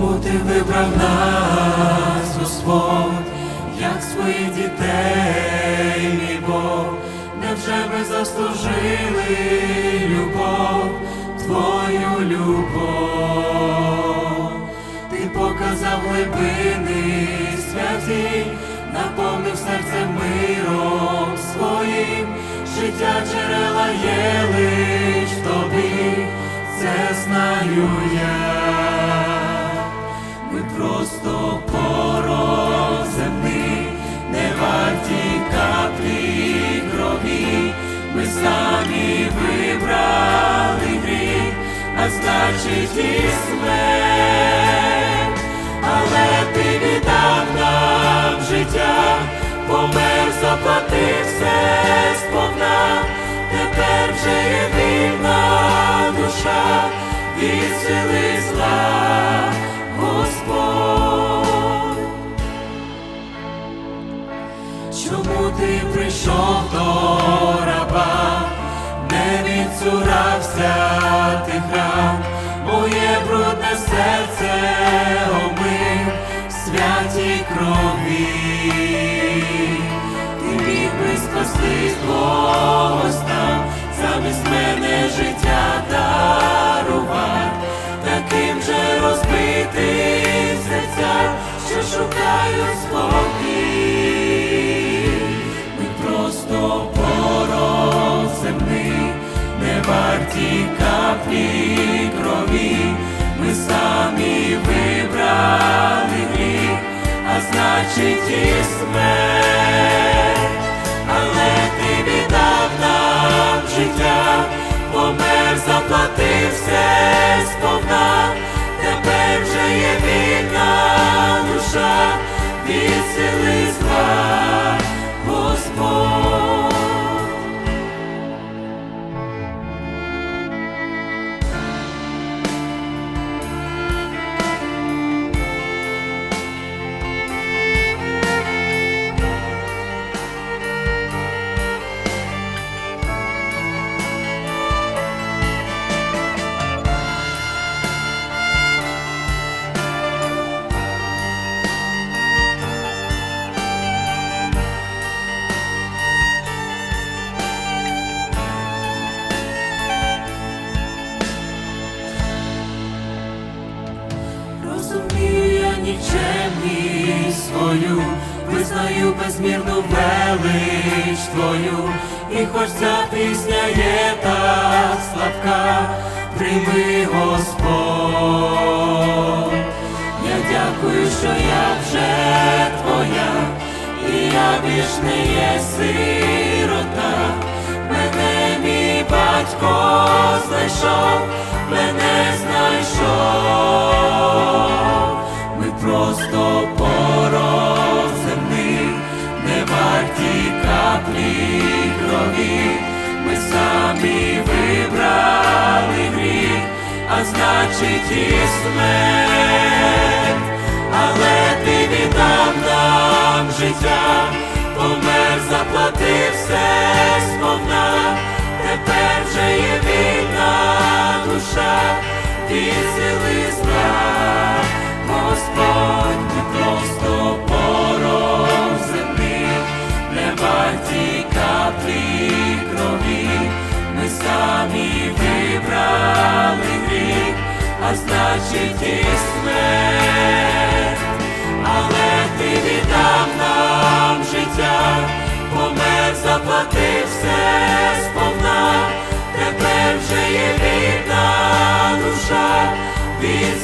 Чому ти вибрав нас, Господь, як своїх дітей, мій Бог, невже ми заслужили любов, Твою любов? Ти показав глибини святі, наповнив серце миром своїм, життя джерела є лиш тобі, це знаю я. Просто порох земний, не варті каплі крові, ми самі вибрали гріх, а значить і смерть, але ти віддав нам життя, помер, заплатив все сповна, тепер вже є душа. Від сили відсурався тих ран, моє брудне серце обмив в святій крові, ти міг би спасти когось там, замість мене значить і смерть, але ти віддав нам життя, нікчемність свою, визнаю безмірну велич твою, і хоч ця пісня є так слабка, прийми Господь. Я дякую, що я вже твоя, і я більш не є сирота, мене мій батько знайшов, мене значить і смерть, але ти віддав нам життя, помер, заплатив все сповна, тепер вже є вільна душа, від сили зла, Господь, просто порох земний, не варті каплі крові, ми самі вибрали рік, а значить і смерть, але ти віддав нам життя, помер, заплатив все сповна, тепер вже є рідна душа. Від